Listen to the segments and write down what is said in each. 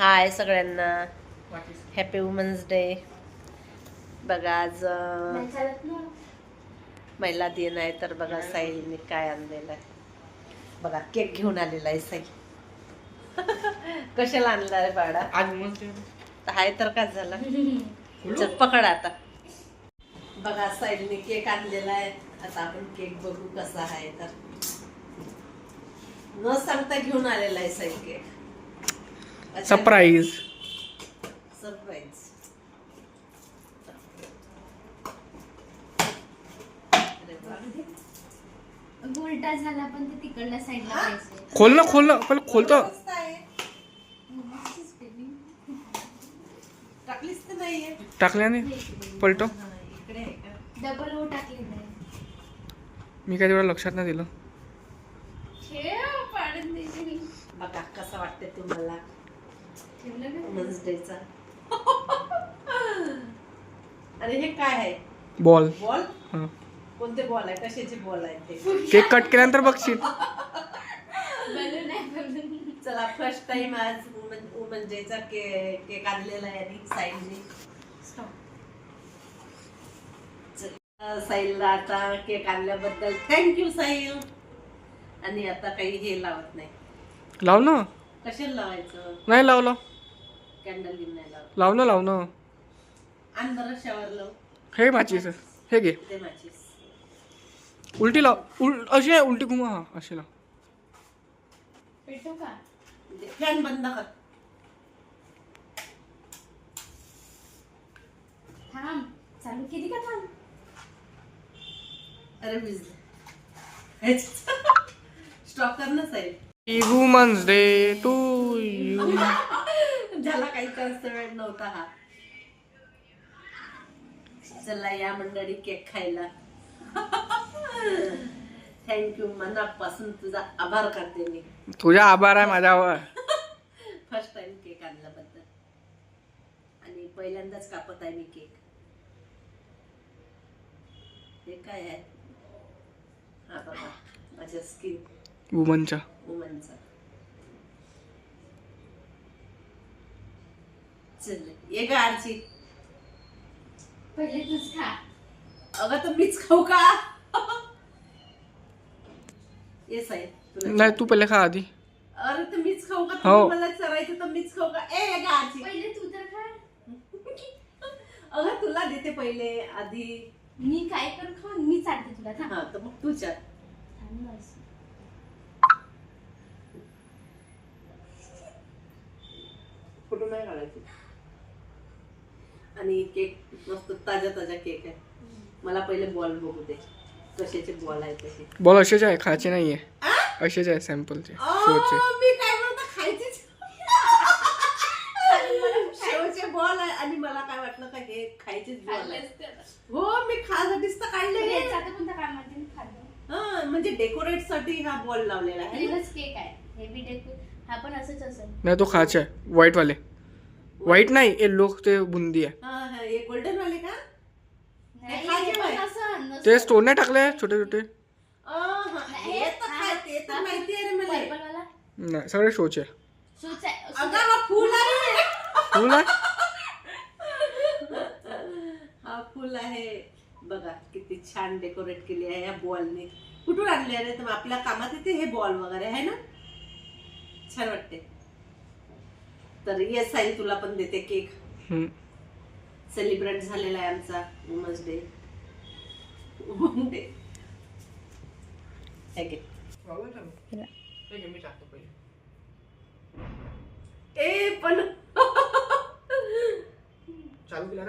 हाय सगळ्यांना. Happy women's day बघा आज महिला दिन आहे तर बघा साईलने काय आणलेलं आहे. बघा केक घेऊन आलेला आहे साई. कशाला आणला आहे बाळा हाय तर काय झाला? चल पकड आता. बघा साईलने केक आणलेला आहे. आता आपण केक बघू कसा आहे तर. न सांगता घेऊन आलेला आहे साई केक. सरप्राईज सरप्राईज उलटा झाला पण ते तिकडल्या साईडला पाहिजे. खोल ना खोल ना पहिलं खोलतो टाकलीच तर नाहीये. टाकल्याने पलटो. हा, इकडे आहे का? डबल ओ मी काय तेवढं लक्षात नाही दिलं. खेळ पाडून देशील. बघा कसा वाटते तुम्हाला? डेचा आणि हे काय आहे? बॉल बॉल हा. कोणते बॉल आहे? कशाचे बॉल आहेत ते? केक कट केल्यानंतर बघशील. आहे चला फर्स्ट टाइम आज वुमन डेचा केक आणलेला आहे आणि साईलने. चला, साईलला आता केक आणल्याबद्दल थँक्यू साईल. आणि आता काही हे लावत नाही. लाव ना कशाला लावायचं? नाही लावलं. कॅन्डल बिन नाही लावत. लाव ना लाव ना. आण बरं शावर लाव. हे माचीस हे घे. ते उलटी लाव. उल अशी आहे उलटी घुमा हा अशी लाव. पेटो का? फॅन बंद कर. थांब. चालू केली का थांब? अरे भिजले. स्टॉप कर ना साईल वुमन्स डे टू यू ज्याला काही करत वेळ नव्हता हा. चला या मंडळी केक खायला. थँक्यू मनापासून तुझा आभार करते मी. तुझ्या आभार आहे माझ्यावर. फर्स्ट टाइम केक आणल्याबद्दल. आणि पहिल्यांदाच कापत आहे मी केक हे काय आहे? हा बघा माझ्या स्किन वुमनच्या वुमनचा चल ये ग आरची पहिले तूच खा अगं तर मीच खाऊ का? येस आहे तुला नाही तू पहिले खा आधी. अरे तर मीच खाऊ का? हो. तुम्ही मला चरायचं तर मीच खाऊ का? ए ग आरची पहिले तू तर खा. अगं तुला देते पहिले आधी. मी काय करू खाऊन मी चालते तुला थांब. हा तर मग तू चार. थांब बस. नाही काढायचे आणि केक मस्त ताजा ताजा केक आहे. मला पहिले बॉल बघू दे. कशाचे बॉल आहेत तसे. बॉल असेच आहे खायचे नाहीये. असेच आहे सॅम्पलचे शोचे. मी काय म्हणतो खायचेच. शेवचे बॉल आहे आणि मला काय वाटलं का हे खायचेच बॉल आहे. हो मी खासाठीच तर काढले आता कोणत्या? खाल्लं. हा म्हणजे डेकोरेटसाठी हा बॉल लावलेला आहे. केक आहे. हेवी डेको हा पण असंच असेल. नाही तो खायचा आहे. व्हाईट वाले. व्हाईट नाही येल्लो ते बुंदी आहे. हा हा हे गोल्डन वाले का? नाही, खायचे हे पण बाय. असं नसतं. ते स्टोन नाही टाकले छोटे छोटे. हा, हे तर ते तर माहिती आहे रे मला. नाही सगळे शोचे सूच आहे अगं हा फुल आहे. फुल आहे? हा फुल आहे. बघा किती छान डेकोरेट केली आहे या बॉलने कुठून आणले अरे तर आपल्या कामात येते हे बॉल वगैरे आहे ना? छान वाटते. तर येस आहे तुला पण देते केक. हम्म. सेलिब्रेट झालेला आहे आमचा वुमन्स डे वुमन डे हे घे. ए पण.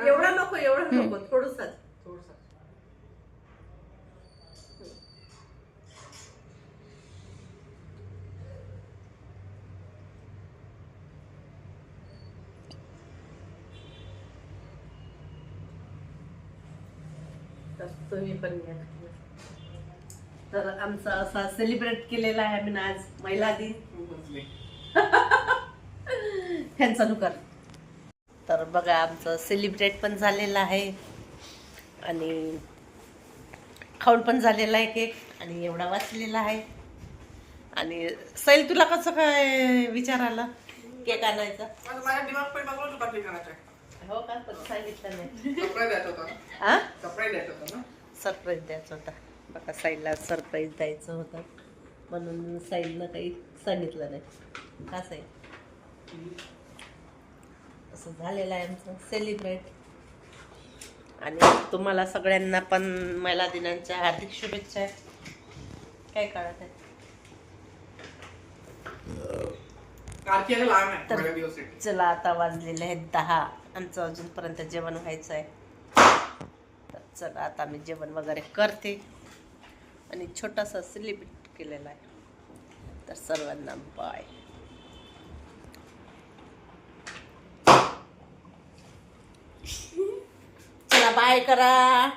एवढा नको एवढा नको थोडंसंच. तर तुम्ही पण घ्या तर आमचा असा सेलिब्रेट केलेला आहे आम्ही आज महिला दिन. फॅन चालू कर तर बघा आमचं सेलिब्रेट पण झालेलं आहे. आणि खाऊन पण झालेला आहे केक. आणि एवढा वाचलेला आहे. आणि सैल तुला कसं काय विचार आला? केक आणायचा. हो का? पण सांगितलं नाही. सरप्राईज द्यायचा होता. हा सरप्राईज द्यायचा होता ना? सरप्राईज द्यायचा होता. बघा साईडला सरप्राईज द्यायचं होतं. म्हणून साईडनं काही सांगितलं नाही. का साईड असं झालेलं आहे आमचं सेलिब्रेट आणि तुम्हाला सगळ्यांना पण महिला दिनांच्या हार्दिक शुभेच्छा. काय कळत आहे? तर- चला आता वाजलेले आहेत दहा. आमचं अजूनपर्यंत जेवण व्हायचं आहे. तर चला आता मी जेवण वगैरे करते. आणि छोटासा सेलिब्रेट केलेला आहे. तर सर्वांना बाय चला बाय करा.